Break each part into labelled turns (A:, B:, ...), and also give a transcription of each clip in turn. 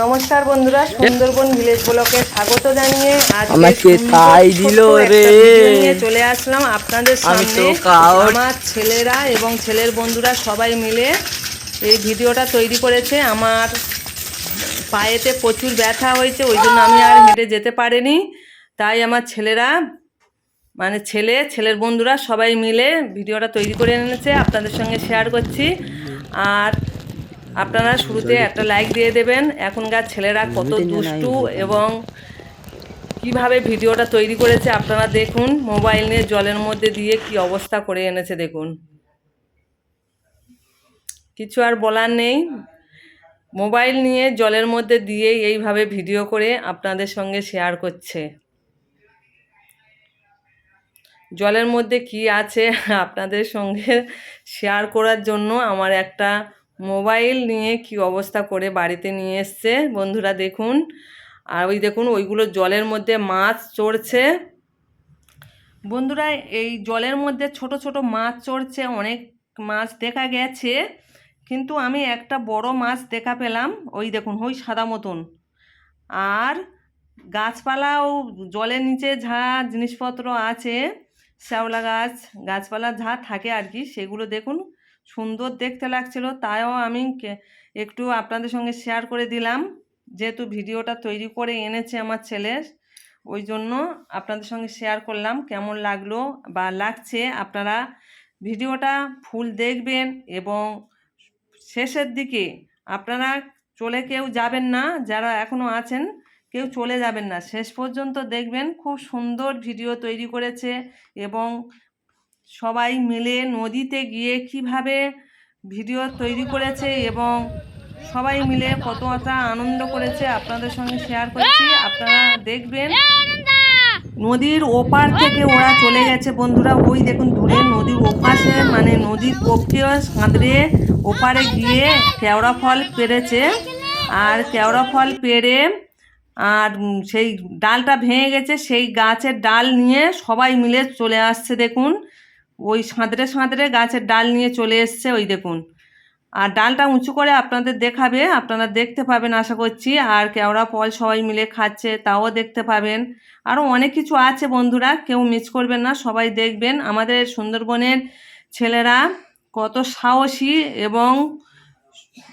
A: নমস্কার বন্ধুরা সুন্দরবন ভিলেজ ব্লকে স্বাগত জানিয়ে আজকে
B: তাই দিল রে।
A: চলে আসলাম আপনাদের সামনে। আমার ছেলেরা এবং ছেলের বন্ধুরা সবাই মিলে এই ভিডিওটা তৈরি করেছে। আমার পায়েতে প্রচুর ব্যথা হয়েছে ওই জন্য আমি আর হেঁটে যেতে পারিনি। তাই আমার ছেলেরা মানে ছেলে ছেলের বন্ধুরা সবাই মিলে ভিডিওটা তৈরি করে এনেছে আপনাদের সঙ্গে শেয়ার করছি। আর আপনারা শুরুতে একটা লাইক দিয়ে দেবেন। এখনকার ছেলেরা কত দুষ্টু এবং কীভাবে ভিডিওটা তৈরি করেছে আপনারা দেখুন মোবাইল নিয়ে জলের মধ্যে দিয়ে কি অবস্থা করে এনেছে দেখুন। কিছু আর বলার নেই। মোবাইল নিয়ে জলের মধ্যে দিয়ে এইভাবে ভিডিও করে আপনাদের সঙ্গে শেয়ার করছে। জলের মধ্যে কি আছে আপনাদের সঙ্গে শেয়ার করার জন্য আমার একটা মোবাইল নিয়ে কি অবস্থা করে বাড়িতে নিয়ে এসছে। বন্ধুরা দেখুন, আর ওই দেখুন, ওইগুলো জলের মধ্যে মাছ চড়ছে। বন্ধুরা, এই জলের মধ্যে ছোট ছোট মাছ চড়ছে, অনেক মাছ দেখা গেছে, কিন্তু আমি একটা বড় মাছ দেখা পেলাম, ওই দেখুন, ওই সাদা মতন। আর গাছপালাও জলের নিচে যা জিনিসপত্র আছে শ্যাওলা গাছ, গাছপালা যা থাকে আর কি, সেগুলো দেখুন। সুন্দর দেখতে লাগছিল, তাইও আমি একটু আপনাদের সঙ্গে শেয়ার করে দিলাম। যেহেতু ভিডিওটা তৈরি করে এনেছে আমার ছেলে, ওই জন্য আপনাদের সঙ্গে শেয়ার করলাম, কেমন লাগল বা লাগছে আপনারা ভিডিওটা ফুল দেখবেন এবং শেষের দিকে আপনারা চলে কেউ যাবেন না, যারা এখনও আছেন কেউ চলে যাবেন না। শেষ পর্যন্ত দেখবেন খুব সুন্দর ভিডিও তৈরি করেছে এবং সবাই মিলে নদীতে গিয়ে কীভাবে ভিডিও তৈরি করেছে এবং সবাই মিলে কতটা আনন্দ করেছে আপনাদের সঙ্গে শেয়ার করছি। আপনারা দেখবেন নদীর ওপার থেকে ওরা চলে গেছে বন্ধুরা। ওই দেখুন দূরে নদীর ওপাশে মানে নদীর কোপকে সাঁতরে ওপারে গিয়ে কেওড়া ফল পেরেছে। আর কেওড়া ফল পেরে আর সেই ডালটা ভেঙে গেছে, সেই গাছের ডাল নিয়ে সবাই মিলে চলে আসছে দেখুন। ওই সাঁতরে সাঁতরে গাছের ডাল নিয়ে চলে এসছে ওই দেখুন। আর ডালটা উঁচু করে আপনাদের দেখাবে, আপনারা দেখতে পাবেন আশা করছি। আর কেওড়া ফল সবাই মিলে খাচ্ছে, তাও দেখতে পাবেন। আরও অনেক কিছু আছে বন্ধুরা, কেউ মিস করবেন না, সবাই দেখবেন। আমাদের সুন্দরবনের ছেলেরা কত সাহসী এবং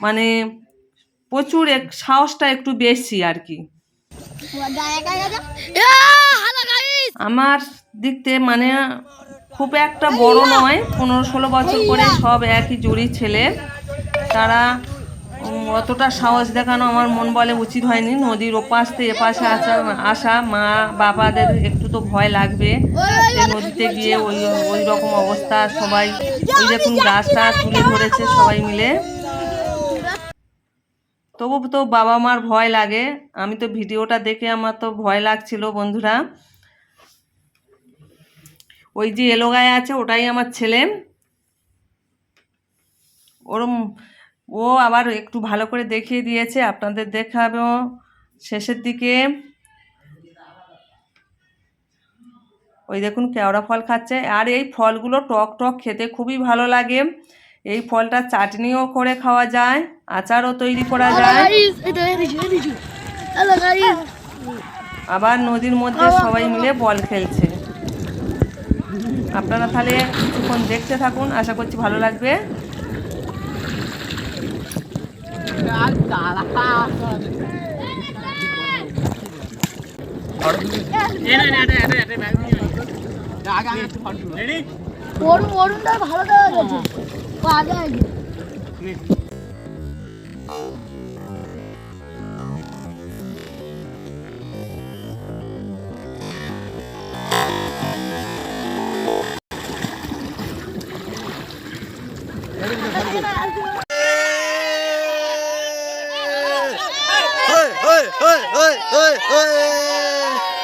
A: মানে প্রচুর এক সাহসটা একটু বেশি আর কি। আমার দিকতে মানে খুব একটা বড় নয়, পনেরো ষোলো বছর করে সব একই জুড়ি ছেলে। তারা অতটা সাহস দেখানো আমার মন বলে উচিত হয়নি। নদীর ওপাশ থেকে এপাশে আসা আসা, মা, বাবাদের একটু তো ভয় লাগবে। নদীতে গিয়ে ওই ওই রকম অবস্থা, সবাই ওই দেখুন গাছটা তুলে ধরেছে সবাই মিলে। তবু তো বাবা মার ভয় লাগে। আমি তো ভিডিওটা দেখে আমার তো ভয় লাগছিল বন্ধুরা। ওই যে এলো গায়ে আছে, ওটাই আমার ছেলে। ওরম, ও আবার একটু ভালো করে দেখিয়ে দিয়েছে, আপনাদের দেখাবো শেষের দিকে। ওই দেখুন, কেওড়া ফল খাচ্ছে। আর এই ফলগুলো টক টক খেতে খুবই ভালো লাগে। এই ফলটা চাটনিও করে খাওয়া যায় আচারও তৈরি করা যায়। আবার নদীর মধ্যে সবাই মিলে বল খেলছে। আপনারা তাহলে কিছুক্ষণ দেখতে থাকুন আশা করছি ভালো লাগবে।
C: ভালো দেওয়া গেছে Oi, oi, oi, oi, oi!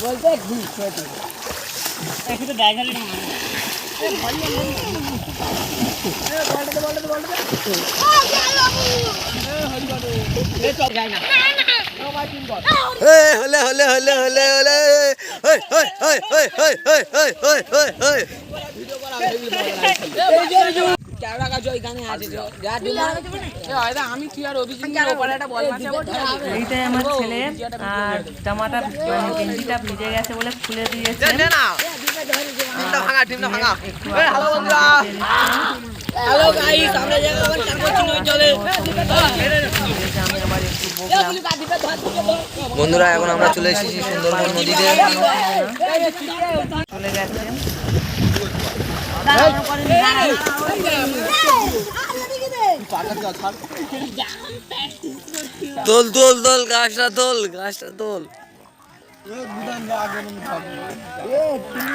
C: বলতে একটু ড্রাইভার বলতে বলতে বলতে
B: এই হলে হলে হলে হলে হলে ওই ওই ওই ওই ওই ওই ওই ওই ওই ওই
D: আমি তুই আর মারছে?
A: এইটাই আমার ছেলে আর জামাটা মানে গেঞ্জিটা ভিজে গেছে বলে খুলে দিয়েছে।
B: না ভাঙা ভাঙা। হ্যালো বন্ধুরা।
D: হ্যালো গাইস আমরা আবার করছি
B: বন্ধুরা এখন আমরা চলে এসেছি সুন্দরবন নদীতে।
A: চলে
B: দোল দোল দোল গাছটা দোল গাছটা দোল
D: এ তুমি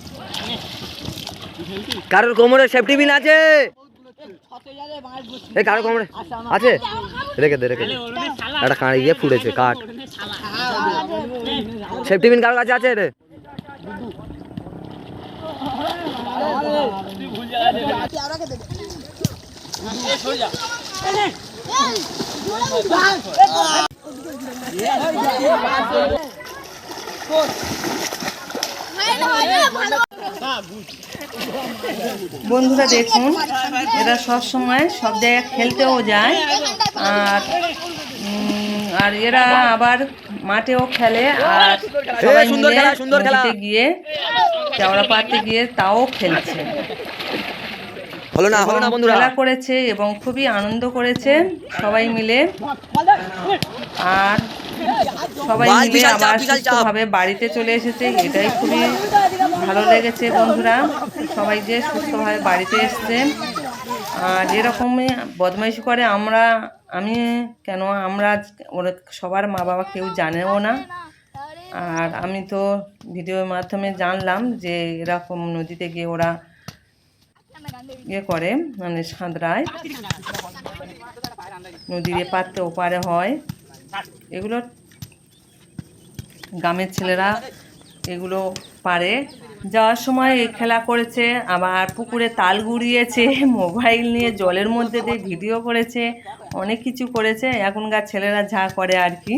B: কারোর কোমরে সেফটি পিন আছে? কারোর কোমরে আছে? রেখে দে, রেখে একটা কাঁড়ি গিয়ে ফুটেছে কাঠ সেফটি পিন কারোর কাছে আছে রে?
A: বন্ধুরা দেখুন এরা সব সময় সব জায়গায় খেলতেও যায়। আর আর এরা আবার মাঠেও খেলে আর সবাই মিলে গিয়ে কেওড়া পাড়তে গিয়ে তাও খেলছে।
B: হলো না হলো না বন্ধুরা।
A: খেলা করেছে এবং খুবই আনন্দ করেছে সবাই মিলে। আর সবাই মিলে আবার সুস্থভাবে বাড়িতে চলে এসেছে এটাই খুবই ভালো লেগেছে, বন্ধুরা। সবাই যে সুস্থভাবে বাড়িতে এসছে। আর এরকমই বদমাইশি করে আমরা, আমি কেন, আমরা ওরা সবার মা বাবা কেউ জানেও না। আর আমি তো ভিডিওর মাধ্যমে জানলাম যে এরকম নদীতে গিয়ে ওরা ইয়ে করে মানে সাঁতরায়। নদীর এপারতে ওপারে হয়। এগুলো গ্রামের ছেলেরা এগুলো পারে। যাওয়ার সময় এই খেলা করেছে, আবার পুকুরে তাল গুড়িয়েছে, মোবাইল নিয়ে জলের মধ্যে দিয়ে ভিডিও করেছে, অনেক কিছু করেছে। এখনকার ছেলেরা যা করে আর কি।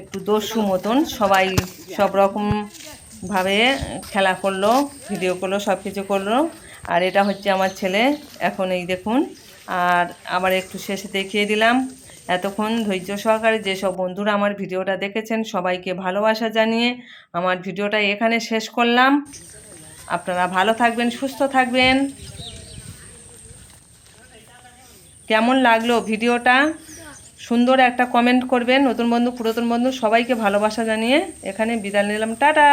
A: একটু দস্যু মতন সবাই সব রকম ভাবে খেলা করল, ভিডিও করল, সব কিছু করল। আর এটা হচ্ছে আমার ছেলে, এখন এই দেখুন। আর আবার একটু শেষে দেখিয়ে দিলাম। এতক্ষণ ধৈর্য সহকারে যেসব বন্ধুরা আমার ভিডিওটা দেখেছেন সবাইকে ভালোবাসা জানিয়ে আমার ভিডিওটা এখানে শেষ করলাম। আপনারা ভালো থাকবেন, সুস্থ থাকবেন। কেমন লাগল ভিডিওটা? সুন্দর একটা কমেন্ট করবেন। নতুন বন্ধু, পুরাতন বন্ধু, সবাইকে ভালোবাসা জানিয়ে এখানে বিদায় নিলাম। টাটা!